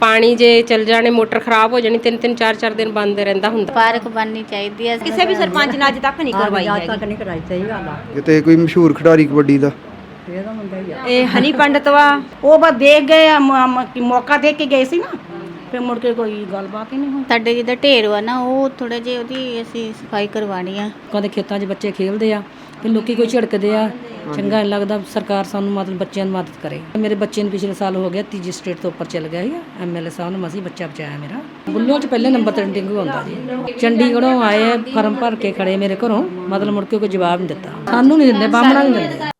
ਪਾਣੀ ਜੇ ਚੱਲ ਜਾਣੇ ਮੋਟਰ ਖਰਾਬ ਹੋ ਜਾਣੀ ਤਿੰਨ ਤਿੰਨ ਚਾਰ ਚਾਰ ਦਿਨ ਬੰਦ ਰਹਿੰਦਾ ਹੁੰਦਾ। ਪਾਰਕ ਬਣਨੀ ਚਾਹੀਦੀ ਹੈ। ਕਿਸੇ ਵੀ ਸਰਪੰਚ ਨੇ ਅੱਜ ਤੱਕ ਨਹੀਂ ਕਰਵਾਈ ਅੱਜ ਹੈਗੀ। ਤੱਕ ਨਹੀਂ ਕਰਾਈ ਸਹੀ ਗੱਲ ਆ। ਕਿਤੇ ਕੋਈ ਮਸ਼ਹੂਰ ਖਿਡਾਰੀ ਕਬੱਡੀ ਦਾ? ਇਹਦਾ ਮੁੰਡਾ ਹੀ ਆ। ਇਹ ਹਨੀ ਪੰਡਤ ਵਾ ਉਹ ਬਸ ਦੇਖ ਗਏ ਆ, ਮੌਕਾ ਦੇਖ ਕੇ ਗਏ ਸੀ ਨਾ ਫਿਰ ਮੁੜ ਕੇ ਕੋਈ ਗੱਲਬਾਤ ਹੀ ਨਹੀਂ ਹੋਈ। ਸਾਡੇ ਜਿਹਦਾ ਢੇਰ ਵਾ ਨਾ ਉਹ ਥੋੜੇ ਜਿਹੇ ਉਹਦੀ ਅਸੀਂ ਸਫ਼ਾਈ ਕਰਵਾਣੀ ਆ। ਕਦੇ ਖੇਤਾਂ 'ਚ ਬੱਚੇ ਖੇਡਦੇ ਆ ਤੇ ਲੋਕੀ ਕੋਈ ਝਿੜਕਦੇ ਆ, ਚੰਗਾ ਨਹੀਂ ਲੱਗਦਾ, ਸਰਕਾਰ ਸਾਨੂੰ ਮਤਲਬ ਬੱਚਿਆਂ ਦੀ ਮਦਦ ਕਰੇ। ਮੇਰੇ ਬੱਚੇ ਨੂੰ ਪਿਛਲੇ ਸਾਲ ਹੋ ਗਿਆ, ਤੀਜੀ ਸਟੇਟ ਤੋਂ ਉੱਪਰ ਚੱਲ ਗਿਆ ਸੀ ਐਮਐਲਏ ਸਾਹਿਬ ਨੇ ਮਸੀ ਬੱਚਾ ਬਚਾਇਆ ਮੇਰਾ। ਬੁੱਲੋਂ 'ਚ ਪਹਿਲੇ ਨੰਬਰ ਤੇ ਡੇਂਗੂ ਆਉਂਦਾ ਜੀ ਚੰਡੀਗੜ੍ਹੋਂ ਆਏ ਫਾਰਮ ਭਰ ਕੇ ਖੜੇ ਮੇਰੇ ਘਰੋਂ, ਮਤਲਬ ਮੁੜ ਕੇ ਕੋਈ ਜਵਾਬ ਨਹੀਂ ਦਿੱਤਾ। ਸਾਨੂੰ ਨਹੀਂ ਦਿੰਦੇ, ਬਾਹਮਣਾ ਨਹੀਂ ਦਿੰਦੇ।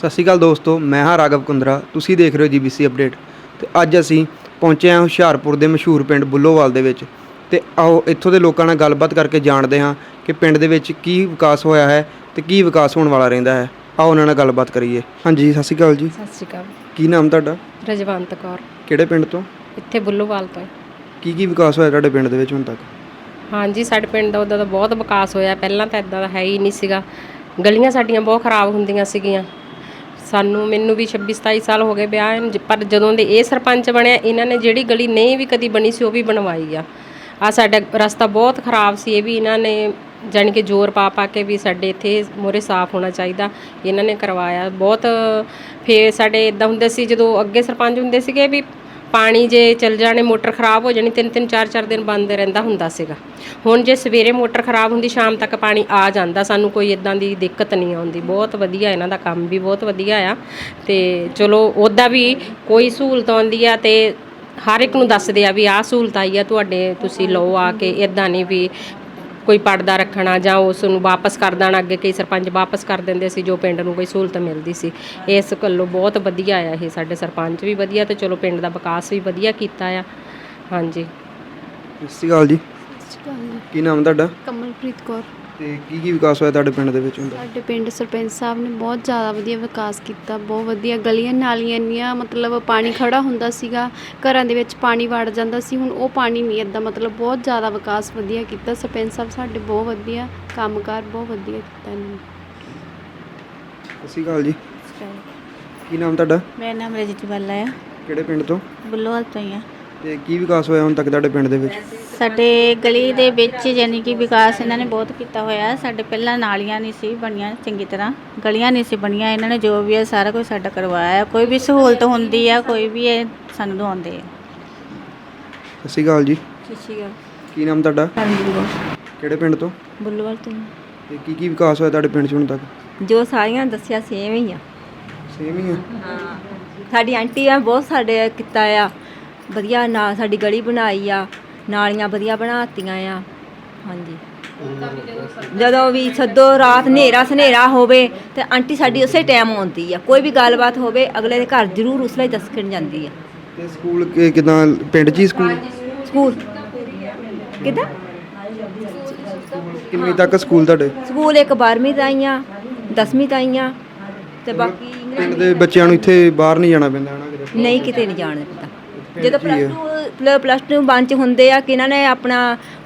ਸਤਿ ਸ਼੍ਰੀ ਅਕਾਲ ਦੋਸਤੋ ਮੈਂ ਹਾਂ ਰਾਘਵ ਕੁੰਦਰਾ ਤੁਸੀਂ ਦੇਖ ਰਹੇ ਹੋ ਜੀਬੀਸੀ ਅਪਡੇਟ। ਤੇ ਅੱਜ ਅਸੀਂ ਪਹੁੰਚੇ ਹਾਂ ਹੁਸ਼ਿਆਰਪੁਰ ਦੇ ਮਸ਼ਹੂਰ ਪਿੰਡ ਬੁੱਲੋਵਾਲ ਦੇ ਵਿੱਚ। ਤੇ ਆਓ ਇੱਥੋਂ ਦੇ ਲੋਕਾਂ ਨਾਲ ਗੱਲਬਾਤ ਕਰਕੇ ਜਾਣਦੇ ਹਾਂ ਕਿ ਪਿੰਡ ਦੇ ਵਿੱਚ ਕੀ ਵਿਕਾਸ ਹੋਇਆ ਹੈ ਤੇ ਕੀ ਵਿਕਾਸ ਹੋਣ ਵਾਲਾ ਰਹਿੰਦਾ ਹੈ। ਆਓ ਉਹਨਾਂ ਨਾਲ ਗੱਲਬਾਤ ਕਰੀਏ। ਹਾਂਜੀ ਸਤਿ ਸ਼੍ਰੀ ਅਕਾਲ ਜੀ। ਸਤਿ ਸ਼੍ਰੀ ਅਕਾਲ। ਕੀ ਨਾਮ ਤੁਹਾਡਾ? ਰਜਵੰਤ ਕੌਰ। ਕਿਹੜੇ ਪਿੰਡ ਤੋਂ? ਇੱਥੇ ਬੁੱਲੋਵਾਲ ਤੋਂ। ਕੀ ਕੀ ਵਿਕਾਸ ਹੋਇਆ ਤੁਹਾਡੇ ਪਿੰਡ ਦੇ ਵਿੱਚ ਹੁਣ ਤੱਕ? ਹਾਂਜੀ ਸਾਡੇ ਪਿੰਡ ਦਾ ਉਹਦਾ ਤਾਂ ਬਹੁਤ ਵਿਕਾਸ ਹੋਇਆ। ਪਹਿਲਾਂ ਤਾਂ ਇਦਾਂ ਦਾ ਹੈ ਹੀ ਨਹੀਂ ਸੀਗਾ। ਗਲੀਆਂ ਸਾਡੀਆਂ ਬਹੁਤ ਖਰਾਬ ਹੁੰਦੀਆਂ ਸੀਗੀਆਂ। ਸਾਨੂੰ ਮੈਨੂੰ ਵੀ 26 27 ਸਾਲ ਹੋ ਗਏ ਵਿਆਹ ਨੂੰ, ਜ- ਪਰ ਜਦੋਂ ਦੇ ਇਹ ਸਰਪੰਚ ਬਣਿਆ ਇਹਨਾਂ ਨੇ ਜਿਹੜੀ ਗਲੀ ਨਹੀਂ ਵੀ ਕਦੀ ਬਣੀ ਸੀ ਉਹ ਵੀ ਬਣਵਾਈ ਆ। ਆ ਸਾਡਾ ਰਸਤਾ ਬਹੁਤ ਖਰਾਬ ਸੀ ਇਹ ਵੀ ਇਹਨਾਂ ਨੇ ਜਾਣੀ ਕਿ ਜ਼ੋਰ ਪਾ ਪਾ ਕੇ ਵੀ ਸਾਡੇ ਇੱਥੇ ਮੋਰੇ ਸਾਫ਼ ਹੋਣਾ ਚਾਹੀਦਾ। ਇਹਨਾਂ ਨੇ ਕਰਵਾਇਆ ਬਹੁਤ ਫੇਰ ਸਾਡੇ ਇਦਾਂ ਹੁੰਦੇ ਸੀ ਜਦੋਂ ਅੱਗੇ ਸਰਪੰਚ ਹੁੰਦੇ ਸੀਗੇ ਵੀ ਪਾਣੀ ਜੇ ਚੱਲ ਜਾਣੇ, ਮੋਟਰ ਖਰਾਬ ਹੋ ਜਾਣੀ ਤਿੰਨ ਤਿੰਨ ਚਾਰ ਚਾਰ ਦਿਨ ਬੰਦ ਰਹਿੰਦਾ ਹੁੰਦਾ ਸੀਗਾ। ਹੁਣ ਜੇ ਸਵੇਰੇ ਮੋਟਰ ਖਰਾਬ ਹੁੰਦੀ, ਸ਼ਾਮ ਤੱਕ ਪਾਣੀ ਆ ਜਾਂਦਾ। ਸਾਨੂੰ ਕੋਈ ਇਦਾਂ ਦੀ ਦਿੱਕਤ ਨਹੀਂ ਆਉਂਦੀ। ਬਹੁਤ ਵਧੀਆ ਇਹਨਾਂ ਦਾ ਕੰਮ ਵੀ ਬਹੁਤ ਵਧੀਆ ਆ। ਤੇ ਚਲੋ, ਉਹਦਾ ਵੀ ਕੋਈ ਸਹੂਲਤ ਆਉਂਦੀ ਆ ਤੇ ਹਰ ਇੱਕ ਨੂੰ ਦੱਸਦੇ ਆ ਵੀ ਆਹ ਸਹੂਲਤ ਆਈ ਆ, ਤੁਹਾਡੇ ਤੁਸੀਂ ਲਓ ਆ ਕੇ ਇਦਾਂ ਨਹੀਂ ਵੀ ਕੋਈ ਪੜਦਾ ਰੱਖਣਾ ਜਾਂ ਉਸ ਨੂੰ ਵਾਪਸ ਕਰ ਦੇਣਾ, ਅੱਗੇ ਕਈ ਸਰਪੰਚ ਵਾਪਸ ਕਰ ਦਿੰਦੇ ਸੀ, ਜੋ ਪਿੰਡ ਨੂੰ ਕੋਈ ਸਹੂਲਤ ਮਿਲਦੀ ਸੀ। ਇਸ ਗੱਲੋਂ ਬਹੁਤ ਵਧੀਆ ਆ ਇਹ, ਸਾਡੇ ਸਰਪੰਚ ਵੀ ਵਧੀਆ ਤੇ ਚਲੋ ਪਿੰਡ ਦਾ ਵਿਕਾਸ ਵੀ ਵਧੀਆ ਕੀਤਾ ਆ। ਹਾਂਜੀ। ਸਤਿ ਸ਼੍ਰੀ ਅਕਾਲ ਜੀ। ਕੀ ਨਾਮ ਤੁਹਾਡਾ? ਕਮਲਪ੍ਰੀਤ ਕੌਰ। ਤੇ ਕੀ ਕੀ ਵਿਕਾਸ ਹੋਇਆ ਤੁਹਾਡੇ ਪਿੰਡ ਦੇ ਵਿੱਚ ਤੱਕ ਸਾਡੇ ਪਿੰਡ ਸਰਪੰਚ ਸਾਹਿਬ ਨੇ ਬਹੁਤ ਜ਼ਿਆਦਾ ਵਧੀਆ ਵਿਕਾਸ ਕੀਤਾ ਬਹੁਤ ਵਧੀਆ ਗਲੀਆਂ ਨਾਲੀਆਂ ਇੰਨੀਆਂ ਮਤਲਬ ਪਾਣੀ ਖੜਾ ਹੁੰਦਾ ਸੀਗਾ ਘਰਾਂ ਦੇ ਵਿੱਚ ਪਾਣੀ ਵੜ ਜਾਂਦਾ ਸੀ ਹੁਣ ਉਹ ਪਾਣੀ ਨਹੀਂ ਇਦਾਂ ਮਤਲਬ ਬਹੁਤ ਜ਼ਿਆਦਾ ਵਿਕਾਸ ਵਧੀਆ ਕੀਤਾ। ਸਰਪੰਚ ਸਾਹਿਬ ਸਾਡੇ ਬਹੁਤ ਵਧੀਆ ਕੰਮਕਾਰ ਬਹੁਤ ਵਧੀਆ ਕੀਤਾ ਇਹਨਾਂ ਨੇ। ਸਤਿ ਸ਼੍ਰੀ ਅਕਾਲ ਜੀ। ਕੀ ਨਾਮ ਤੁਹਾਡਾ? ਮੇਰਾ ਨਾਮ ਰਜਤ ਬੱਲਾ ਆ। ਕਿਹੜੇ ਪਿੰਡ ਤੋਂ? ਬੁੱਲੋਵਾਲ ਤੋਂ ਹੀ ਆ। ਤੇ ਕੀ ਵਿਕਾਸ ਹੋਇਆ ਹੁਣ ਤੱਕ ਤੁਹਾਡੇ ਪਿੰਡ ਦੇ ਵਿੱਚ? ਸਾਡੇ ਗਲੀ ਦੇ ਵਿੱਚ ਯਾਨੀ ਕਿ ਵਿਕਾਸ ਇਹਨਾਂ ਨੇ ਬਹੁਤ ਕੀਤਾ ਹੋਇਆ। ਸਾਡੇ ਪਹਿਲਾਂ ਨਾਲੀਆਂ ਨਹੀਂ ਸੀ ਬਣੀਆਂ ਚੰਗੀ ਤਰ੍ਹਾਂ। ਗਲੀਆਂ ਨਹੀਂ ਸੀ ਬਣੀਆਂ। ਇਹਨਾਂ ਨੇ ਜੋ ਵੀ ਹੈ ਸਾਰਾ ਕੁਝ ਸਾਡਾ ਕਰਵਾਇਆ। ਹੈ। ਕੋਈ ਵੀ ਸਹੂਲਤ ਹੁੰਦੀ ਆ ਕੋਈ ਵੀ ਇਹ ਸਾਨੂੰ ਦਵਾਉਂਦੇ ਆ। ਸਤਿ ਸ਼੍ਰੀ ਅਕਾਲ ਜੀ। ਸ਼ੀਸ਼ੀ ਕੀ ਨਾਮ ਤੁਹਾਡਾ? ਕਿਹੜੇ ਪਿੰਡ ਤੋਂ? ਬੁੱਲੋਵਾਲ ਤੋਂ। ਤੇ ਕੀ ਕੀ ਵਿਕਾਸ ਹੋਇਆ ਤੁਹਾਡੇ ਪਿੰਡ 'ਚ ਹੁਣ ਤੱਕ? ਜੋ ਸਾਰੀਆਂ ਦੱਸਿਆ ਸੇਮ ਹੀ ਆ। ਸੇਮ ਹੀ ਆ? ਸਾਡੀ ਆਂਟੀ ਆ ਬਹੁਤ ਸਾਡੇ ਕੀਤਾ ਆ। ਵਧੀਆ ਨਾ ਸਾਡੀ ਗਲੀ ਬਣਾਈ ਆ। ਨਾਲੀਆਂ ਵਧੀਆ ਬਣਾਤੀਆਂ ਆ। ਹਾਂਜੀ। ਜਦੋਂ ਵੀ ਸੱਦੋ ਰਾਤ ਹਨੇਰਾ ਸਨੇਰਾ ਹੋਵੇ ਤੇ ਆਂਟੀ ਸਾਡੀ ਉਸੇ ਟਾਈਮ ਆਉਂਦੀ ਆ। ਕੋਈ ਵੀ ਗੱਲਬਾਤ ਹੋਵੇ ਅਗਲੇ ਦੇ ਘਰ ਜ਼ਰੂਰ ਉਸ ਲਈ ਦੱਸ ਕੇ ਜਾਂਦੀ ਆ। ਤੇ ਸਕੂਲ ਕਿ- ਕਿੱਦਾਂ? ਪਿੰਡ 'ਚ ਹੀ ਸਕੂਲ? ਸਕੂਲ। ਕਿਦਾਂ? ਕਿੰਨੀ ਤੱਕ ਸਕੂਲ ਤੁਹਾਡੇ? ਸਕੂਲ ਇੱਕ 12ਵੀਂ ਤਾਈਆਂ 10ਵੀਂ ਤਾਈਆਂ ਤੇ ਬਾਕੀ ਪਿੰਡ ਦੇ ਬੱਚਿਆਂ ਨੂੰ ਇੱਥੇ ਬਾਹਰ ਨਹੀਂ ਜਾਣਾ ਪੈਂਦਾ ਹਨਾ ਕਿਤੇ? ਨਹੀਂ ਕਿਤੇ ਨਹੀਂ ਜਾਣ ਦਿੱਤਾ ਜਦੋਂ ਪਲੱਸ 2 ਪਲੱਸ 2 ਬੰਚ ਹੁੰਦੇ ਆ ਕਿ ਇਹਨਾਂ ਨੇ ਆਪਣਾ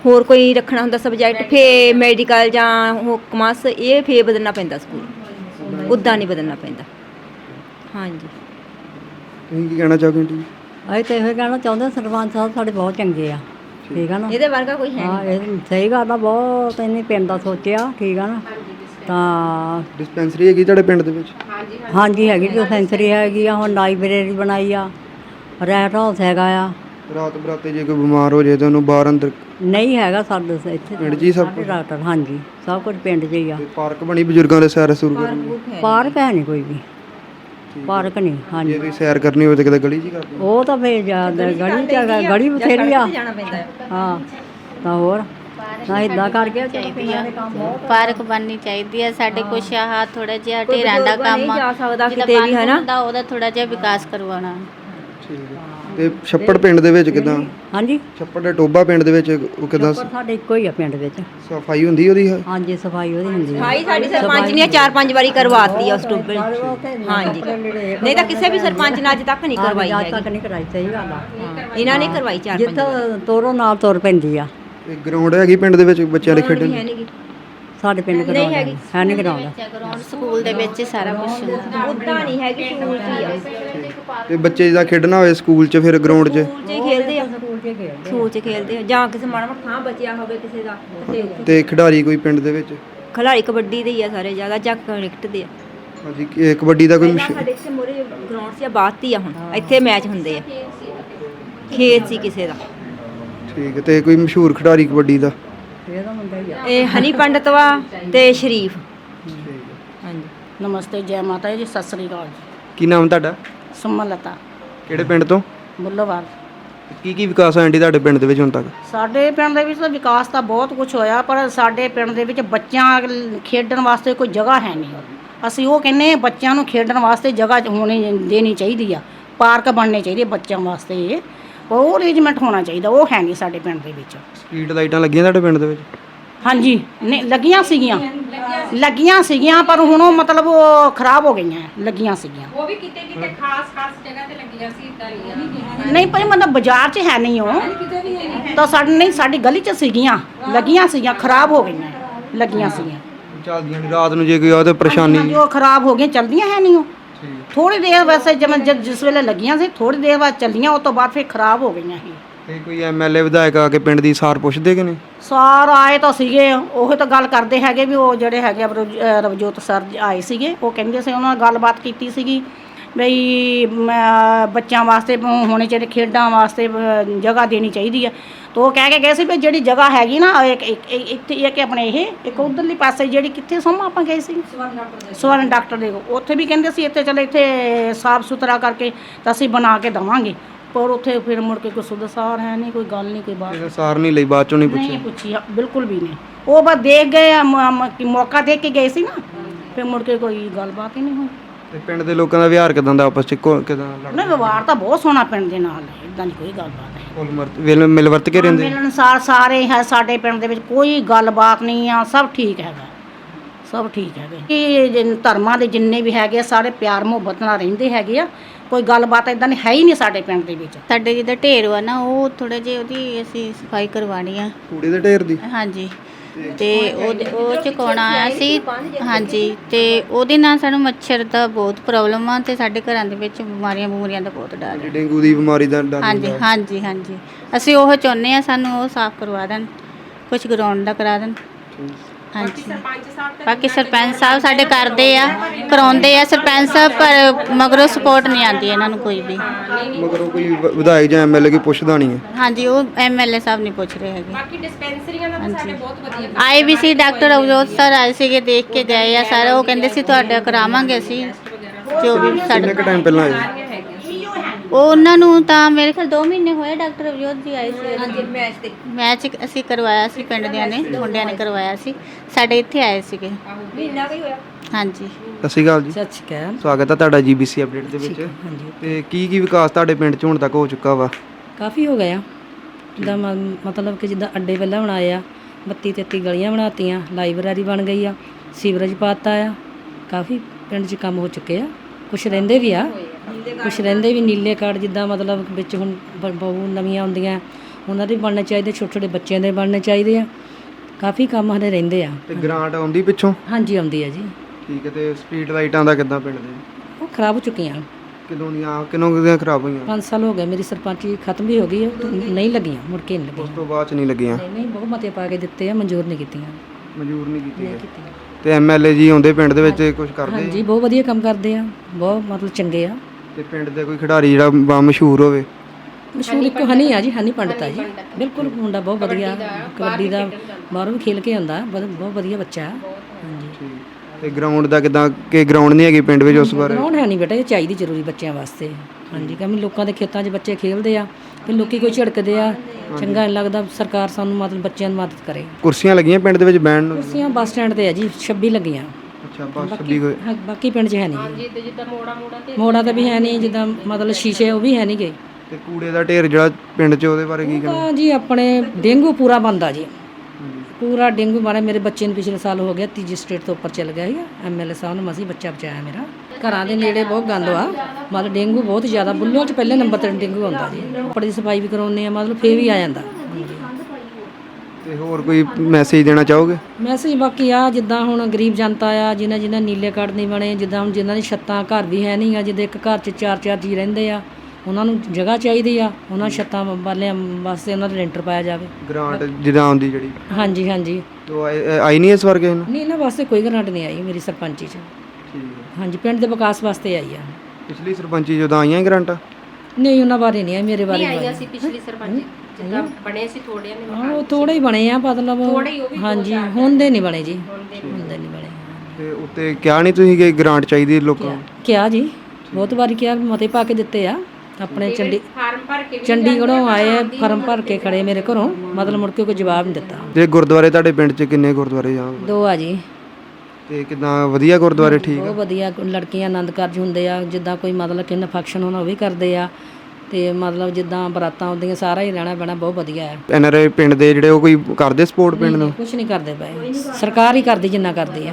ਹੋਰ ਕੋਈ ਰੱਖਣਾ ਹੁੰਦਾ ਸਬਜੈਕਟ ਫੇ ਮੈਡੀਕਲ ਜਾਂ ਉਹ ਕਮਰਸ ਇਹ ਫੇ ਬਦਲਣਾ ਪੈਂਦਾ ਸਕੂਲ ਉਦਾਂ ਨਹੀਂ ਬਦਲਣਾ ਪੈਂਦਾ। ਹਾਂਜੀ। ਤੁਸੀਂ ਕੀ ਕਹਿਣਾ ਚਾਹੋਗੇ ਆਂਟੀ ਜੀ? ਅਸੀਂ ਤਾਂ ਇਹੋ ਕਹਿਣਾ ਚਾਹੁੰਦੇ ਹਾਂ, ਸਰਪੰਚ ਸਾਹਿਬ ਸਾਡੇ ਬਹੁਤ ਚੰਗੇ ਆ। ਠੀਕ। ਆ ਨਾ? ਇਹਦੇ ਵਰਗਾ ਕੋਈ ਹੈ ਹਾਂ ਇਹ ਸਹੀ ਗੱਲ ਆ ਬਹੁਤ ਇਹਨੇ ਪਿੰਡ ਦਾ ਸੋਚਿਆ ਠੀਕ ਆ ਨਾ? ਤਾਂ ਡਿਸਪੈਂਸਰੀ ਹੈਗੀ ਤੁਹਾਡੇ ਪਿੰਡ ਦੇ ਵਿੱਚ? ਹਾਂਜੀ ਹੈਗੀ ਡਿਸਪੈਂਸਰੀ ਹੈਗੀ ਆ ਹੁਣ ਲਾਇਬ੍ਰੇਰੀ ਬਣਾਈ ਆ। ਰੈਟ ਹਾਊਸ ਹੈਗਾ ਆ। ਰਾਤ ਬਰਾਤੇ ਜੇ ਕੋਈ ਬਿਮਾਰ ਹੋ ਜਾਏ ਤਾਂ ਉਹਨੂੰ ਬਾਹਰ ਅੰਦਰ ਨਹੀਂ ਹੈਗਾ ਸਾਡੇ ਸ- ਇੱਥੇ ਪਿੰਡ 'ਚ ਹੀ ਸਭ ਕੁਛ? ਡਾਕਟਰ ਹਾਂਜੀ ਸਭ ਕੁਝ ਪਿੰਡ 'ਚ ਹੀ ਆ। ਪਾਰਕ ਬਣੀ ਬਜ਼ੁਰਗਾਂ ਦੇ ਸੈਰ ਸੁਰ ਕਰਨ? ਲਈ ਪਾਰਕ ਹੈ ਨਹੀਂ ਕੋਈ ਵੀ। ਪਾਰਕ ਨਹੀਂ ਜੇ ਹਾਂਜੀ ਤੁਸੀਂ ਸੈਰ ਕਰਨੀ ਹੋਵੇ ਤਾਂ ਕਿਤੇ ਗਲੀ 'ਚ ਹੀ ਕਰਦੇ ਹੋ? ਉਹ ਤਾਂ ਫੇਰ ਜ਼ਿਆਦਾ ਗੜੀ ਚ ਹੈਗਾ, ਗੜੀ ਬਥੇਰੀ ਆ। ਹਾਂ। ਤਾਂ ਹੋਰ? ਤਾਂ ਇਦਾਂ ਕਰਕੇ ਚਾਹੀਦੀ ਆ। ਪਾਰਕ ਬਣਨੀ ਚਾਹੀਦੀ ਆ। ਸਾਡੇ ਕੁਛ ਆਹ ਥੋੜਾ ਜਿਹਾ ਢੇਰਾਂ ਦਾ ਕੰਮ ਜਾ ਸਕਦਾ ਕਿਤੇ ਵੀ, ਹਨਾ? ਹੁੰਦਾ, ਉਹਦਾ ਥੋੜਾ ਜਿਹਾ ਵਿਕਾਸ ਕਰਵਾਉਣਾ। ਠੀਕ ਹੈ। ਤੇ ਛੱਪੜ ਪਿੰਡ ਦੇ ਵਿੱਚ ਕਿਦਾਂ? ਹਾਂਜੀ। ਛੱਪੜ ਦੇ ਟੋਬਾ ਪਿੰਡ ਦੇ ਵਿੱਚ ਉਹ ਕਿਦਾਂ ਪਰ ਸਾਡੇ ਇੱਕੋ ਹੀ ਆ ਪਿੰਡ ਵਿੱਚ। ਸਫ਼ਾਈ ਹੁੰਦੀ ਉਹਦੀ? ਹਾਂਜੀ ਸਫ਼ਾਈ ਉਹਦੀ ਹੁੰਦੀ ਆ। ਭਾਈ ਸਾਡੀ ਸਰਪੰਚ ਨੇ ਚਾਰ ਪੰਜ ਵਾਰੀ ਕਰਵਾਤੀ ਆ ਉਸ ਟੋਬੇ ਹਾਂਜੀ। ਨਹੀਂ ਤਾਂ ਕਿਸੇ ਵੀ ਸਰਪੰਚ ਨੇ ਅੱਜ ਤੱਕ ਨਹੀਂ ਕਰਵਾਈ ਅੱਜ ਤੱਕ ਹੈਗੀ। ਨਹੀਂ ਕਰਾਈ ਸਹੀ ਗੱਲ ਆ। ਇਹਨਾਂ ਨੇ ਕਰਵਾਈ ਚਾਰ ਪੰਜ ਜਿੱਥੇ ਤੋਰੋ ਨਾਲ ਤੁਰ ਪੈਂਦੀ ਆ। ਗਰਾਊਂਡ ਹੈਗੀ ਪਿੰਡ ਦੇ ਵਿੱਚ ਬੱਚਿਆਂ ਦੇ ਖੇਡਣ ਹੈ ਦੀ? ਸਾਡੇ ਪਿੰਡ ਕਰਾਉਂਦਾ ਹੈ ਨਹੀਂ ਕਰਾਉਂਦਾ। ਗਰਾਊਂਡ ਸਕੂਲ ਦੇ ਵਿੱਚ ਹੀ ਸਾਰਾ ਕੁਝ ਹੁੰਦਾ। ਉਦਾਂ ਨਹੀਂ ਹੈਗੀ ਸਕੂਲ 'ਚ ਹੀ ਆ। ਤੇ ਬੱਚੇ ਜਿਹਦਾ ਖੇਡਣਾ ਹੋਵੇ ਸਕੂਲ 'ਚ ਫਿਰ ਗਰਾਊਂਡ 'ਚ? ਸਕੂਲ 'ਚ ਹੀ ਖੇਲਦੇ ਆ। ਸਕੂਲ 'ਚ ਖੇਲਦੇ ਆ। ਜਾਂ ਕਿਸੇ ਮਾੜਾ ਮੋਟਾ ਥਾਂ ਬਚਿਆ ਹੋਵੇ ਕਿਸੇ ਦਾ ਤੇ ਤੇ ਖਿਡਾਰੀ ਕੋਈ ਪਿੰਡ ਦੇ ਵਿੱਚ? ਖਿਡਾਰੀ ਕਬੱਡੀ ਦੇ ਹੀ ਆ ਸਾਰੇ ਜ਼ਿਆਦਾ ਜਾਂ ਕ੍ਰਿਕਟ ਦੇ ਆ। ਹਾਂਜੀ ਇਹ ਕਬੱਡੀ ਦਾ ਕੋਈ ਪਹਿਲਾਂ ਮਸ਼- ਸਾਡੇ ਇੱਥੇ ਮੋਰੇ ਗਰਾਊਂਡ ਸੀ ਬਾਤੀ ਆ ਹੁਣ। ਇੱਥੇ ਮੈਚ ਹੁੰਦੇ ਆ। ਖੇਤ ਸੀ ਕਿਸੇ ਦਾ। ਠੀਕ ਹੈ ਤੇ ਕੋਈ ਮਸ਼ਹੂਰ ਖਿਡਾਰੀ ਕਬੱਡੀ ਦਾ? ਇਹਦਾ ਮੁੰਡਾ ਹੀ ਆ। ਇਹ ਹਨੀ ਪੰਡਤ ਵਾ ਤੇ ਸ਼ਰੀਫ। ਹਾਂਜੀ। ਨਮਸਤੇ ਜੈ ਮਾਤਾ ਜੀ ਸਤਿ ਸ੍ਰੀ ਅਕਾਲ ਜੀ। ਕੀ ਨਾਮ ਤੁਹਾਡਾ? ਸੁਮਨਲਤਾ ਕਿਹੜੇ ਪਿੰਡ ਤੋਂ? ਬੁੱਲੋਵਾਲ ਕੀ ਕੀ ਵਿਕਾਸ ਹੋਇਆ ਆਂਟੀ ਤੁਹਾਡੇ ਪਿੰਡ ਦੇ ਵਿੱਚ ਹੁਣ ਤੱਕ? ਸਾਡੇ ਪਿੰਡ ਦੇ ਵਿੱਚ ਤਾਂ ਵਿਕਾਸ ਤਾਂ ਬਹੁਤ ਕੁਝ ਹੋਇਆ ਪਰ ਸਾਡੇ ਪਿੰਡ ਦੇ ਵਿੱਚ ਬੱਚਿਆਂ ਲ- ਖੇਡਣ ਵਾਸਤੇ ਕੋਈ ਜਗ੍ਹਾ ਹੈ ਨਹੀਂ। ਅਸੀਂ ਉਹ ਕਹਿੰਨੇ ਬੱਚਿਆਂ ਨੂੰ ਖੇਡਣ ਵਾਸਤੇ ਜਗ੍ਹਾ ਹੋਣੀ ਦੇਣੀ ਚਾਹੀਦੀ ਆ। ਪਾਰਕ ਬਣਨੇ ਚਾਹੀਦੇ ਬੱਚਿਆਂ ਵਾਸਤੇ ਉਹ ਅਰੇਂਜਮੈਂਟ ਹੋਣਾ ਚਾਹੀਦਾ ਉਹ ਹੈ ਨਹੀਂ ਸਾਡੇ ਪਿੰਡ ਦੇ ਵਿੱਚ। ਸਟਰੀਟ ਲਾਈਟਾਂ ਲੱਗੀਆਂ ਤੁਹਾਡੇ ਪਿੰਡ ਦੇ ਵਿੱਚ? ਹਾਂਜੀ ਨਹੀਂ ਲੱਗੀਆਂ ਸੀਗੀਆਂ। ਲੱਗੀਆਂ ਸੀਗੀਆਂ ਪਰ ਹੁਣ ਉਹ ਮਤਲਬ ਉਹ ਖਰਾਬ ਹੋ ਗਈਆਂ ਲੱਗੀਆਂ ਸੀਗੀਆਂ। ਉਹ ਵੀ ਕਿਤੇ ਕਿਤੇ ਖਾਸ ਖਾਸ ਜਗ੍ਹਾ ਤੇ ਲੱਗੀਆਂ ਸੀ ਇਦਾਂ ਨਹੀਂ ਨਹੀਂ ਪਰ ਮਤਲਬ ਬਾਜ਼ਾਰ 'ਚ ਹੈ ਨਹੀਂ ਉਹ। ਤਾਂ ਸਾਡੇ ਨਹੀਂ ਸਾਡੀ ਗਲੀ 'ਚ ਸੀਗੀਆਂ ਲੱਗੀਆਂ ਸੀਗੀਆਂ ਖਰਾਬ ਹੋ ਗਈਆਂ ਲੱਗੀਆਂ ਸੀਗੀਆਂ। ਚੱਲਦੀਆਂ ਨਹੀਂ ਰਾਤ ਨੂੰ ਜੇ ਕੋਈ ਆ ਤੇ ਪਰੇਸ਼ਾਨੀ। ਜੋ ਖਰਾਬ ਹੋ ਗਈਆਂ ਚਲਦੀਆਂ ਹੈ ਨਹੀਂ ਉਹ। ਥੋੜੀ ਦੇਰ ਵੈਸੇ ਜਿਵੇਂ ਜਦ ਜਿਸ ਵੇਲੇ ਲੱਗੀਆਂ ਸੀ ਥੋੜੀ ਦੇਰ ਬਾਅਦ ਚੱਲੀਆਂ ਉਸ ਤੋਂ ਬਾਅਦ ਫਿਰ ਖਰਾਬ ਹੋ ਗਈਆਂ ਸੀ। ਤੇ ਕੋਈ ਐਮਐਲਏ ਵਿਧਾਇਕ ਆ ਕੇ ਪਿੰਡ ਦੀ ਸਾਰ ਪੁੱਛਦੇ ਕਿ ਨਹੀਂ? ਸਾਰ ਆਏ ਤਾਂ ਸੀਗੇ ਉਹ ਤਾਂ ਗੱਲ ਕਰਦੇ ਹੈਗੇ ਵੀ ਉਹ ਜਿਹੜੇ ਹੈਗੇ ਆ ਰਵ- ਅਹ ਰਵਜੋਤ ਸਰ ਆਏ ਸੀਗੇ ਉਹ ਕਹਿੰਦੇ ਸੀ ਉਹਨਾਂ ਨਾਲ ਗੱਲਬਾਤ ਕੀਤੀ ਸੀਗੀ। ਬਈ ਬੱਚਿਆਂ ਵਾਸਤੇ ਹੋਣੇ ਚਾਹੀਦੇ ਖੇਡਾਂ ਵਾਸਤੇ ਜਗ੍ਹਾ ਦੇਣੀ ਚਾਹੀਦੀ ਹੈ ਤਾਂ ਉਹ ਕਹਿ ਕੇ ਗਏ ਸੀ ਵੀ ਜਿਹੜੀ ਜਗ੍ਹਾ ਹੈਗੀ ਨਾ ਇੱਕ ਇੱਥੇ ਇੱਕ ਆਪਣੇ ਇਹ ਇੱਕ ਉਧਰਲੀ ਪਾਸੇ ਜਿਹੜੀ ਕਿੱਥੇ ਸਮਾਂ ਆਪਾਂ ਗਏ ਸੀ? ਸਵਰਨ ਡਾਕਟਰ ਦੇ ਕੋਲ। ਉੱਥੇ ਵੀ ਕਹਿੰਦੇ ਸੀ ਇੱਥੇ ਚਲ ਇੱਥੇ ਸਾਫ਼ ਸੁਥਰਾ ਕਰਕੇ ਤਾਂ ਅਸੀਂ ਬਣਾ ਕੇ ਦਵਾਂਗੇ। ਪਰ ਉੱਥੇ ਫਿਰ ਮੁੜ ਕੇ ਕੋਈ ਸੁਦਸਾਰ ਹੈ ਨਹੀਂ ਕੋਈ ਗੱਲ ਨਹੀਂ ਕੋਈ ਬਾਤ ਸਾਰ ਨਹੀਂ ਲਈ ਬਾਅਦ ਚੋਂ ਨਹੀਂ ਨਹੀਂ ਪੁੱਛੇ ਪੁੱਛੀ ਹਾਂ, ਬਿਲਕੁਲ ਵੀ ਨਹੀਂ। ਉਹ ਬਸ ਦੇਖ ਗਏ ਆ, ਕਿ ਮੌਕਾ ਦੇਖ ਕੇ ਗਏ ਸੀ ਨਾ ਫਿਰ ਮੁੜ ਕੇ ਕੋਈ ਗੱਲਬਾਤ ਹੀ ਨਹੀਂ ਹੋਈ। ਤੇ ਪਿੰਡ ਦੇ ਲੋਕਾਂ ਦਾ ਵਿਹਾਰ ਕਿਦਾਂ ਦਾ ਆਪਸ ਚ ਕਿਦਾਂ ਨਾ? ਵਿਵਹਾਰ ਤਾਂ ਬਹੁਤ ਸੋਹਣਾ ਪਿੰਡ ਦੇ ਨਾਲ ਹੈ ਇਦਾਂ ਦੀ ਕੋਈ ਗੱਲਬਾਤ ਹੈ ਕੋਲ ਮਰਤ ਵੇਲ ਮਿਲ ਵਰਤ ਕੇ ਰਹਿੰਦੇ? ਮਿਲਣਸਾਰ ਸਾਰੇ ਹੈ ਸਾਡੇ ਪਿੰਡ ਦੇ ਵਿੱਚ ਕੋਈ ਗੱਲਬਾਤ ਨਹੀਂ ਆ ਸਭ ਠੀਕ ਹੈਗਾ। ਸਭ ਠੀਕ ਹੈਗੇ। ਕਿ ਜਿਨ- ਧਰਮਾਂ ਦੇ ਜਿੰਨੇ ਵੀ ਹੈਗੇ ਆ, ਸਾਰੇ ਪਿਆਰ ਮੁਹੱਬਤ ਨਾਲ ਰਹਿੰਦੇ ਹੈਗੇ ਆ ਕੋਈ ਗੱਲਬਾਤ ਇਦਾਂ ਦੀ ਹੈ ਹੀ ਨਹੀਂ ਸਾਡੇ ਪਿੰਡ ਦੇ ਵਿੱਚ। ਸਾਡੇ ਜਿਹਦਾ ਢੇਰ ਵਾ ਨਾ ਉਹ ਥੋੜਾ ਜਿਹਾ ਉਹਦੀ ਅਸੀਂ ਸਫ਼ਾਈ ਕਰਵਾਉਣੀ ਆ। ਕੂੜੇ ਦੇ ਢੇਰ ਦੀ? ਹਾਂਜੀ। ਤੇ ਉਹਦੇ- ਉਹ ਚੁਕਾਉਣਾ ਆਇਆ ਸੀ। ਹਾਂਜੀ ਤੇ ਉਹਦੇ ਨਾਲ ਸਾਨੂੰ ਮੱਛਰ ਦਾ ਬਹੁਤ ਪ੍ਰੋਬਲਮ ਆ ਤੇ ਸਾਡੇ ਘਰਾਂ ਦੇ ਵਿੱਚ ਬਿਮਾਰੀਆਂ ਬਿਮਾਰੀਆਂ ਦਾ ਬਹੁਤ ਡਰ ਹੈ ਡੇਂਗੂ ਦੀ ਬਿਮਾਰੀ ਦਾ ਡਰ ਹਾਂਜੀ ਹੁੰਦਾ। ਹਾਂਜੀ ਹਾਂਜੀ। ਅਸੀਂ ਉਹ ਚਾਹੁੰਦੇ ਆ ਸਾਨੂੰ ਉਹ ਸਾਫ਼ ਕਰਵਾ ਦੇਣ ਕੁਝ ਗਰਾਊਂਡ ਦਾ ਕਰਾ ਦੇਣ। ਹਾਂਜੀ। ਬਾਕੀ ਸਰਪੰਚ ਸਾਹਿਬ ਸਾਡੇ ਕਰਦੇ ਆ ਕਰਾਉਂਦੇ ਆ। ਸਰਪੰਚ ਸਾਹਿਬ ਪਰ ਮਗਰੋਂ ਸਪੋਰਟ ਨਹੀਂ ਆਉਂਦੀ ਇਹਨਾਂ ਨੂੰ ਕੋਈ ਵੀ। ਮਗਰ ਉਹ ਕੋਈ ਵ- ਵਿਧਾਇਕ ਜਾਂ ਐਮਐਲਏ ਕੀ ਪੁੱਛਦਾ ਨਹੀਂ ਹੈ? ਹਾਂਜੀ ਉਹ ਐਮਐਲਏ ਸਾਹਿਬ ਨਹੀਂ ਪੁੱਛ ਰਹੇ ਹੈਗੇ। ਬਾਕੀ ਡਿਸਪੈਂਸਰੀਆਂ ਦਾ ਤਾਂ ਸਾਡੇ ਬਹੁਤ ਵਧੀਆ ਆਏ ਵੀ ਸੀ ਡਾਕਟਰ ਅਵਜੋਤ ਸਰ ਆਏ ਸੀਗੇ ਦੇਖ ਕੇ ਗਏ ਆ। ਸਾਰਾ ਉਹ ਕਹਿੰਦੇ ਸੀ ਤੁਹਾਡਾ ਕਰਾਵਾਂਗੇ ਅਸੀਂ ਜੋ ਵੀ ਕਿੰਨੇ ਸਾਡੇ ਕ ਟਾਈਮ ਪਹਿਲਾਂ ਆਏ? ਉਹ ਉਹਨਾਂ ਨੂੰ ਤਾਂ ਮੇਰੇ ਖਿਆਲ 2 ਮਹੀਨੇ ਹੋਏ ਡਾਕਟਰ ਅਵਜੋਤ ਜੀ ਆਏ ਸੀ। ਹਾਂਜੀ ਮੈਚ ਤੇ। ਮੈਚ ਅਸੀਂ ਕਰਵਾਇਆ ਸੀ ਪਿੰਡ ਦਿਆਂ ਨੇ ਮੁੰਡਿਆਂ ਨੇ ਕਰਵਾਇਆ ਸੀ। ਸਾਡੇ ਇੱਥੇ ਆਏ ਸੀਗੇ। ਮਹੀਨਾ ਵੀ ਹੋਇਆ। ਹਾਂਜੀ। ਸਤਿ ਸ਼੍ਰੀ ਅਕਾਲ ਜੀ। ਸਤਿ ਸ਼੍ਰੀ ਅਕਾਲ। ਸਵਾਗਤ ਹੈ ਤੁਹਾਡਾ ਜੀਬੀਸੀ ਅਪਡੇਟ ਦੇ ਵਿੱਚ। ਹਾਂਜੀ। ਤੇ ਕੀ ਕੀ ਵਿਕਾਸ ਤੁਹਾਡੇ ਪਿੰਡ 'ਚ ਹੁਣ ਤੱਕ ਹੋ ਚੁੱਕਾ ਵਾ? ਕਾਫੀ ਹੋ ਗਿਆ। ਜਿੱਦਾਂ ਮਤਲਬ ਕਿ ਜਿੱਦਾਂ ਅੱਡੇ ਪਹਿਲਾਂ ਬਣਾਏ ਆ 32 33 ਗਲੀਆਂ ਬਣਾਤੀਆਂ ਲਾਇਬ੍ਰੇਰੀ ਬਣ ਗਈ ਆ ਸੀਵਰੇਜ ਪਾਤਾ ਆ। ਕਾਫੀ ਪਿੰਡ 'ਚ ਕੰਮ ਹੋ ਚੁੱਕੇ ਆ। ਕੁਛ ਰਹਿੰਦੇ ਵੀ ਆ। ਕੁਛ ਰਹਿੰਦੇ ਵੀ ਨੀਲੇ ਕਾਰਡ ਜਿੱਦਾਂ ਮਤਲਬ ਵਿੱਚ ਹੁਣ ਬ- ਬਹੂ ਨਵੀਆਂ ਆਉਂਦੀਆਂ ਉਹਨਾਂ ਦੇ ਬਣਨੇ ਚਾਹੀਦੇ ਛੋਟੇ ਛੋਟੇ ਬੱਚਿਆਂ ਦੇ ਬਣਨੇ ਚਾਹੀਦੇ ਆ। ਕਾਫੀ ਕੰਮ ਹਲੇ ਰਹਿੰਦੇ ਆ। ਤੇ ਗ੍ਰਾਂਟ ਆਉਂਦੀ ਪਿੱਛੋਂ? ਹਾਂਜੀ ਆਉਂਦੀ ਆ ਜੀ। ਠੀਕ ਹੈ ਤੇ ਸਟਰੀਟ ਲਾਈਟਾਂ ਦਾ ਕਿੱਦਾਂ ਪਿੰਡ ਦੇ? ਉਹ ਖਰਾਬ ਹੋ ਚੁੱਕੀਆਂ। ਕਿਦੋਂ ਦੀਆਂ ਕਿਦੋਂ ਦੀਆਂ ਖਰਾਬ ਹੋਈਆਂ? 5 ਸਾਲ ਹੋ ਗਏ ਮੇਰੀ ਸਰਪੰਚੀ ਖਤਮ ਵੀ ਹੋ ਗਈ ਨਹੀਂ ਲੱਗੀਆਂ ਮੁੜ ਕੇ ਨਹੀਂ ਉਸ ਲੱਗੀਆਂ ਤੋਂ ਬਾਅਦ 'ਚ ਨਹੀਂ ਲੱਗੀਆਂ? ਨਹੀਂ ਨਹੀਂ ਬਹੁਤ ਮਤੇ ਪਾ ਕੇ ਦਿੱਤੇ ਆ ਮਨਜ਼ੂਰ ਨਹੀਂ ਕੀਤੀਆਂ। ਮਨਜ਼ੂਰ ਨਹੀਂ ਕੀਤੀ ਤੇ ਐਮਐਲਏ ਜੀ ਆਉਂਦੇ ਪਿੰਡ ਦੇ ਵਿੱਚ ਕੁਝ ਕਰਦੇ? ਹਾਂਜੀ ਬਹੁਤ ਵਧੀਆ ਕੰਮ ਕਰਦੇ ਆ ਬਹੁਤ ਮਤਲਬ ਚੰਗੇ ਆ। ਤੇ ਪਿੰਡ ਦੇ ਕੋਈ ਖਿਡਾਰੀ ਜਿਹੜਾ ਬਾ ਮਸ਼ਹੂਰ ਹੋਵੇ। ਮਸ਼ਹੂਰ ਇੱਕ ਹਨੀ ਆ ਜੀ ਹਨੀ ਪੰਡਤ ਆ ਜੀ। ਬਿਲਕੁਲ ਮੁੰਡਾ ਬਹੁਤ ਵਧੀਆ ਕਬੱਡੀ ਦਾ ਬਾਹਰੋਂ ਵੀ ਖੇਲ ਕੇ ਆਉਂਦਾ ਬਹੁਤ ਬਹੁਤ ਵਧੀਆ ਬੱਚਾ। ਹਾਂਜੀ। ਤੇ ਗਰਾਊਂਡ ਦਾ ਕਿਦਾਂ ਕਿ ਗਰਾਊਂਡ ਨਹੀਂ ਹੈਗੀ ਪਿੰਡ ਵਿੱਚ ਉਸ ਬਾਰੇ? ਗਰਾਊਂਡ ਹੈ ਨਹੀਂ ਬੇਟਾ ਇਹ ਚਾਹੀਦੀ ਜ਼ਰੂਰੀ ਬੱਚਿਆਂ ਵਾਸਤੇ। ਹਾਂਜੀ ਕਿਉਂਕਿ ਲੋਕਾਂ ਦੇ ਖੇਤਾਂ 'ਚ ਬੱਚੇ ਖੇਲਦੇ ਆ ਤੇ ਲੋਕੀ ਕੋਈ ਝਿੜਕਦੇ ਆ ਚੰਗਾ ਨਹੀਂ ਲੱਗਦਾ ਸਰਕਾਰ ਸਾਨੂੰ ਮਤਲਬ ਬੱਚਿਆਂ ਦੀ ਮਦਦ ਕਰੇ। ਕੁਰਸੀਆਂ ਲੱਗੀਆਂ ਪਿੰਡ ਦੇ ਵਿੱਚ ਬਹਿਣ ਨੂੰ? ਕੁਰਸੀਆਂ ਬੱਸ ਸਟੈਂਡ ਤੇ ਆ ਜੀ 26 ਲੱਗੀਆਂ। ਅੱਛਾ ਬਸ ਛੱਬੀ ਕੋਈ ਹਾਂ, ਬਾਕੀ ਪਿੰਡ 'ਚ ਹੈ ਨਹੀਂ ਜੀ ਜਿੱਦਾਂ ਜਿੱਦਾਂ ਮੋੜਾ ਮੋੜਾ ਤੇ ਮੋੜਾ ਤੇ ਵੀ ਹੈ ਨਹੀਂ ਜਿੱਦਾਂ ਮਤਲਬ ਸ਼ੀਸ਼ੇ ਉਹ ਵੀ ਹੈ ਨਹੀਂ ਗਏ ਤੇ ਕੂੜੇ ਦਾ ਢੇਰ ਜਿਹੜਾ ਪਿੰਡ 'ਚ ਉਹਦੇ ਬਾਰੇ ਕੀ ਕਹਿਣਾ ਤਾਂ ਜੀ ਆਪਣੇ ਡੇਂਗੂ ਪੂਰਾ ਬੰਦਾ ਜੀ। ਪੂਰਾ ਡੇਂਗੂ ਮਾਰੇ ਮੇਰੇ ਬੱਚੇ ਨੂੰ ਪਿਛਲੇ ਸਾਲ ਹੋ ਗਿਆ ਤੀਜੀ ਸਟੇਟ ਤੋਂ ਉੱਪਰ ਚੱਲ ਗਿਆ ਸੀਗਾ। ਐਮਐਲਏ ਸਾਹਿਬ ਨੇ ਮਸੀ ਬੱਚਾ ਬਚਾਇਆ ਮੇਰਾ। ਘਰਾਂ ਦੇ ਨੇੜੇ ਬਹੁਤ ਗੰਦ ਆ ਮਤਲਬ ਡੇਂਗੂ ਬਹੁਤ ਜ਼ਿਆਦਾ। ਬੁੱਲੋਂ 'ਚ ਪਹਿਲੇ ਨੰਬਰ ਤੇ ਡੇਂਗੂ ਆਉਂਦਾ ਜੀ। ਕੱਪੜੇ ਦੀ ਸਫ਼ਾਈ ਵੀ ਕਰਾਉਂਦੇ ਆ ਮਤਲਬ ਫੇਰ ਵੀ ਆ ਜਾਂਦਾ। ਤੇ ਹੋਰ ਕੋਈ ਮੈਸੇਜ ਦੇਣਾ ਚਾਹੋਗੇ? ਮੈਸੇਜ ਬਾਕੀ ਆ ਜਿੱਦਾਂ ਹੁਣ ਗਰੀਬ ਜਨਤਾ ਆ ਜਿਨ੍ਹਾਂ ਜਿਨ੍ਹਾਂ ਨੀਲੇ ਕਾਰਡ ਨਹੀਂ ਬਣੇ ਜਿੱਦਾਂ ਹੁਣ ਜਿਨ੍ਹਾਂ ਦੀ ਛੱਤਾਂ ਘਰ ਵੀ ਹੈ ਨਹੀਂ ਆ ਜਿੱਦਾਂ ਇੱਕ ਘਰ 'ਚ ਚਾਰ ਚਾਰ ਜੀ ਰਹਿੰਦੇ ਆ ਉਹਨਾਂ ਨੂੰ ਜਗ੍ਹਾ ਚਾਹੀਦੀ ਆ ਉਹਨਾਂ ਛੱਤਾਂ ਵਾਲਿਆਂ ਵਾਸਤੇ ਉਹਨਾਂ ਦਾ ਲੈਂਟਰ ਪਾਇਆ ਜਾਵੇ। ਗ੍ਰਾਂਟ ਜਿੱਦਾਂ ਆਉਂਦੀ ਜਿਹੜੀ। ਹਾਂਜੀ ਹਾਂਜੀ। ਉਹ ਆਈ ਆਈ ਨਹੀਂ ਇਸ ਵਾਰ ਕਿਸੇ ਨੂੰ? ਨਹੀਂ ਇਹਨਾਂ ਵਾਸਤੇ ਕੋਈ ਗ੍ਰਾਂਟ ਨਹੀਂ ਆਈ ਮੇਰੀ ਸਰਪੰਚੀ 'ਚ। ਠੀਕ ਹਾਂਜੀ ਪਿੰਡ ਦੇ ਵਿਕਾਸ ਵਾਸਤੇ ਆਈ ਆ। ਪਿਛਲੀ ਸਰਪੰਚੀ ਜਦੋਂ ਆਈਆਂ ਗ੍ਰਾਂਟਾਂ ਨਹੀਂ ਉਹਨਾਂ ਬਾਰੇ ਨਹੀਂ ਆਈ ਮੇਰੇ ਬਾਰੇ ਨਹੀਂ ਆਈ ਅਸੀਂ ਪਿਛਲੀ ਸਰਪੰਚ ਜਿੱਦਾਂ ਬਣੇ ਸੀ ਥੋੜਿਆਂ ਨੇ ਹਾਂ, ਉਹ ਥੋੜੇ ਹੀ ਬਣੇ ਆ ਮਤਲਬ ਹਾਂਜੀ ਹੁੰਦੇ ਨਹੀਂ ਬਣੇ ਜੀ ਹੁੰਦੇ ਨਹੀਂ ਬਣੇ। ਤੇ ਉੱਤੇ ਕਿਹਾ ਨਹੀਂ ਤੁਸੀਂ ਕਿ ਗ੍ਰਾਂਟ ਚਾਹੀਦੀ ਲੋਕਾਂ ਨੂੰ? ਕਿਹਾ ਜੀ ਬਹੁਤ ਵਾਰੀ ਕਿਹਾ ਮਤੇ ਪਾ ਕੇ ਦਿੱਤੇ ਆ ਆਪਣੇ ਚੰਡੀ ਫਾਰਮ ਭਰ ਕੇ ਵੀ ਚੰਡੀਗੜ੍ਹੋਂ ਆਏ ਆ, ਫਾਰਮ ਭਰ ਕੇ ਖੜੇ ਮੇਰੇ ਘਰੋਂ ਮਤਲਬ ਮੁੜ ਕੇ ਕੋਈ ਜਵਾਬ ਨਹੀਂ ਦਿੱਤਾ। ਤੇ ਗੁਰਦੁਆਰੇ ਤੁਹਾਡੇ ਪਿੰਡ 'ਚ ਕਿੰਨੇ ਗੁਰਦੁਆਰੇ ਜਾਂ ਦੋ ਆ ਜੀ। ਤੇ ਕਿਦਾਂ ਵਧੀਆ ਗੁਰਦੁਆਰੇ ਠੀਕ ਆ? ਬਹੁਤ ਵਧੀਆ, ਲੜਕੀਆਂ ਆਨੰਦ ਕਾਰਜ ਹੁੰਦੇ ਆ, ਜਿੱਦਾਂ ਕੋਈ ਮਤਲਬ ਕਿ ਫੰਕਸ਼ਨ ਹੋਣਾ ਉਹ ਵੀ ਕਰਦੇ ਆ। ਤੇ ਮਤਲਬ ਜਿੱਦਾਂ ਬਰਾਤਾਂ ਆਉਂਦੀਆਂ ਸਾਰਾ ਹੀ ਰਹਿਣਾ ਬਹਿਣਾ ਬਹੁਤ ਵਧੀਆ ਹੈ। ਐਨ ਆਰ ਆਈ ਪਿੰਡ ਦੇ ਜਿਹੜੇ ਉਹ ਕੋਈ ਕਰਦੇ ਸਪੋਰਟ ਪਿੰਡ ਨੂੰ? ਕੁਝ ਨਹੀਂ ਕਰਦੇ ਪਏ ਸਰਕਾਰ ਹੀ ਕਰਦੀ ਜਿੰਨਾ ਕਰਦੀ ਆ।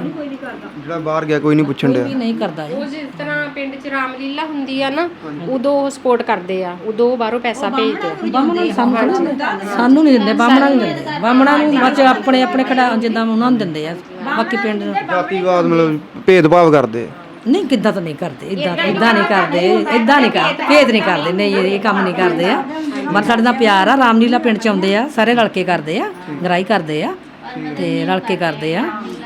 ਜਿਹੜਾ ਬਾਹਰ ਗਿਆ ਕੋਈ ਨਹੀਂ ਪੁੱਛਣ ਡਿਆ। ਵੀ ਨਹੀਂ ਕਰਦਾ ਜੀ। ਉਹ ਜਿਸ ਤਰ੍ਹਾਂ ਪਿੰਡ 'ਚ ਰਾਮਲੀਲਾ ਹੁੰਦੀ ਆ ਨਾ ਉਦੋਂ ਉਹ ਸਪੋਰਟ ਕਰਦੇ ਆ। ਉਦੋਂ ਉਹ ਬਾਹਰੋਂ ਪੈਸਾ ਭੇਜਦੇ ਆ। ਬਾਹਮਣਾ ਸਾਨੂੰ ਥੋੜ੍ਹਾ ਦਿੰਦੇ। ਸਾਨੂੰ ਨਹੀਂ ਦਿੰਦੇ ਬਾਹਮਣਾ ਨੂੰ ਦਿੰਦੇ। ਬਾਹਮਣਾ ਨੂੰ ਬੱਚ ਆਪਣੇ ਆਪਣੇ ਖੜਾ ਜਿੱਦਾਂ ਉਹਨਾਂ ਨੂੰ ਦਿੰਦੇ ਆ। ਬਾਕੀ ਪਿੰਡ ਨੂੰ। ਜਾਤੀਵਾਦ ਮਤਲਬ ਭੇਦਭਾਵ ਕਰਦੇ ਆ। ਨਹੀਂ ਕਿੱਦਾਂ ਤਾਂ ਨਹੀਂ ਕਰਦੇ ਇਦਾਂ ਇਦਾਂ ਨਹੀਂ ਕਰਦੇ ਇਦਾਂ ਨਹੀਂ ਕਰਦੇ ਭੇਦ ਨਹੀਂ ਕਰਦੇ ਨਹੀਂ ਇਹ ਕੰਮ ਨਹੀਂ ਕਰਦੇ ਆ। ਪਰ ਸਾਡੇ ਨਾਲ ਪਿਆਰ ਆ ਰਾਮਲੀਲਾ ਪਿੰਡ ਚ ਆਉਂਦੇ ਆ ਸਾਰੇ ਰਲ ਕੇ ਕਰਦੇ ਆ ਗਰਾਈ ਕਰਦੇ ਆ ਤੇ ਰਲ ਕੇ ਕਰਦੇ ਆ।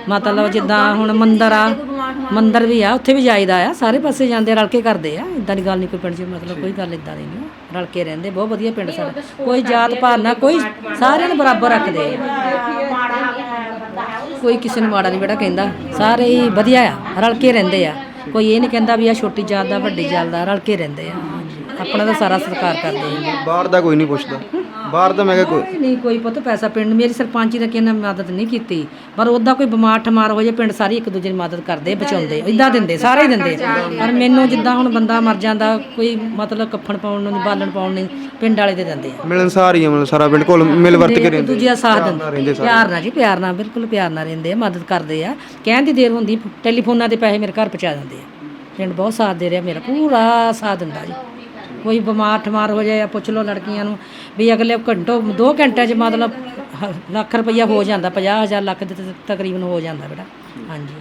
ਮਤਲਬ ਜਿੱਦਾਂ ਹੁਣ ਮੰਦਿਰ ਆ ਮੰਦਿਰ ਵੀ ਆ ਉੱਥੇ ਵੀ ਜਾਈਦਾ ਆ ਸਾਰੇ ਪਾਸੇ ਜਾਂਦੇ ਆ, ਰਲ ਕੇ ਕਰਦੇ ਆ ਇਦਾਂ ਦੀ ਗੱਲ ਨਹੀਂ ਕੋਈ ਪਿੰਡ 'ਚ ਮਤਲਬ ਕੋਈ ਗੱਲ ਇਦਾਂ ਦੀ ਨਹੀਂ ਰਲ ਕੇ ਰਹਿੰਦੇ ਬਹੁਤ ਵਧੀਆ ਪਿੰਡ ਸਾਡਾ। ਕੋਈ ਜਾਤ ਪਾਤ ਨਾ ਕੋਈ ਸਾਰਿਆਂ ਨੂੰ ਬਰਾਬਰ ਰੱਖਦੇ ਆ। ਕੋਈ ਕਿਸੇ ਨੂੰ ਮਾੜਾ ਨਹੀਂ ਬੇਟਾ ਕਹਿੰਦਾ ਸਾਰੇ ਹੀ ਵਧੀਆ ਆ ਰਲ ਕੇ ਰਹਿੰਦੇ ਆ। ਕੋਈ ਇਹ ਨਹੀਂ ਕਹਿੰਦਾ ਵੀ ਆ ਛੋਟੀ ਜਾਤ ਦਾ ਵੱਡੀ ਜਾਤ ਦਾ ਰਲ ਕੇ ਰਹਿੰਦੇ ਆ। ਆਪਣਾ ਤਾਂ ਸਾਰਾ ਸਤਿਕਾਰ ਕਰਦੇ ਆ। ਬਾਹਰ ਦਾ ਕੋਈ ਨਹੀਂ ਪੁੱਛਦਾ। ਬਾਹਰ ਦਾ ਮੈਂ ਕਿਹਾ ਕੋਈ ਨਹੀਂ ਕੋਈ ਪੁੱਤ ਪੈਸਾ ਪਿੰਡ ਮੇਰੀ ਸਰਪੰਚੀ ਦਾ ਕਿਹਨੇ ਮਦਦ ਨਹੀਂ ਕੀਤੀ। ਪਰ ਉਹਦਾ ਕੋਈ ਬਿਮਾਰ ਠਮਾਰ ਹੋ ਜਾਏ ਪਿੰਡ ਸਾਰੇ ਇੱਕ ਦੂਜੇ ਦੀ ਮਦਦ ਕਰਦੇ ਬਚਾਉਂਦੇ ਇਦਾਂ ਦਿੰਦੇ ਸਾਰੇ ਹੀ ਦਿੰਦੇ। ਪਰ ਮੈਨੂੰ ਜਿੱਦਾਂ ਹੁਣ ਬੰਦਾ ਮਰ ਜਾਂਦਾ ਕੋਈ ਮਤਲਬ ਕੱਫਣ ਪਾਉਣ ਨੂੰ ਨੀ, ਬਾਲਣ ਪਾਉਣ ਨੂੰ ਨੀ, ਪਿੰਡ ਵਾਲੇ ਦੇ ਦਿੰਦੇ ਆ। ਮਿਲਣਸਾਰ ਹੀ ਆ ਮਤਲਬ ਸਾਰਾ ਪਿੰਡ ਕੋਲ ਮਿਲ ਵਰਤ ਕੇ ਇੱਕ ਰਹਿੰਦੇ ਦੂਜੇ ਦਾ ਸਾਥ ਪਿਆਰ ਨਾਲ ਦਿੰਦੇ ਪਿਆਰ ਨਾਲ ਜੀ ਪਿਆਰ ਨਾਲ ਬਿਲਕੁਲ ਪਿਆਰ ਨਾਲ ਰਹਿੰਦੇ ਆ ਮਦਦ ਕਰਦੇ ਆ। ਕਹਿਣ ਦੀ ਦੇਰ ਹੁੰਦੀ ਟੈਲੀਫੋਨਾਂ ਤੇ ਪੈਸੇ ਮੇਰੇ ਘਰ ਪਹੁੰਚਾ ਦਿੰਦੇ ਆ। ਪਿੰਡ ਬਹੁਤ ਸਾਥ ਦੇ ਰਿਹਾ ਮੇਰਾ ਪੂਰਾ ਸਾਥ ਦਿੰਦਾ ਜੀ। ਕੋਈ ਬਿਮਾਰ ਠਮਾਰ ਹੋ ਜਾਏ ਜਾਂ ਪੁੱਛ ਲਓ ਲੜਕੀਆਂ ਨੂੰ ਵੀ ਅਗਲੇ ਘੰਟੋ 2 ਘੰਟਿਆਂ 'ਚ ਮਤਲਬ ਹ- ਲੱਖ ਰੁਪਈਆ ਹੋ ਜਾਂਦਾ 50000 ਲੱਖ ਦੇ ਤਕਰੀਬਨ ਹੋ ਜਾਂਦਾ ਬੇਟਾ। ਹਾਂਜੀ।